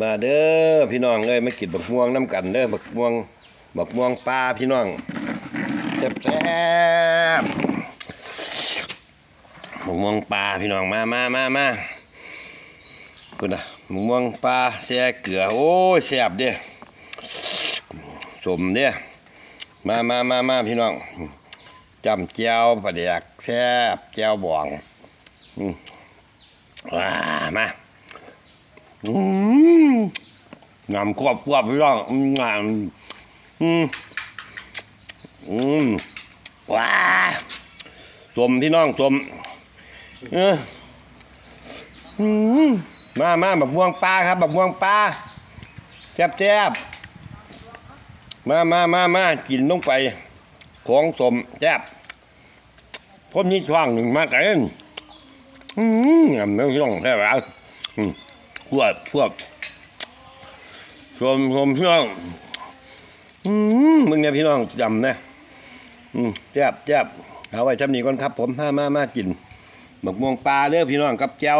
มาเด้อพี่น้องเอ้ยมากินบักม่วงน้ำกันเด้อบักม่วงบักม่วงปลาพี่น้องแซ่บแซ่บบักม่วงปลาพี่น้องมามามามาพุ่นะบักม่วงปลาแซ่เกลือโอ้ยแซ่บเด้อสมเด้อมามามามาพี่น้องจำเจียวปลาเดียกแซ่บเจียวบองอืมว้ามาอืม งามกรอบกรอบพี่น้องงามอืมอืมว้าตมพี่น้องตมเอออืมมามาแบบม่วงปลาครับแบบม่วงปลาแซ่บแซ่บมามามามากินลงไป ของสมแซ่บผมนี่ช่วงหนึ่งมากเองอืมงามพี่น้องแซ่บอะอืมพวดพวด ชมชมพี่น้องอืมมึงเนี่ยพี่น้องจำนะอืมแจ๊บแจ๊บเอาไว้ทำนี้ก่อนครับ ผมห้ามามากินหมกม่วงปลาเด้อพี่น้องกับแจ้ว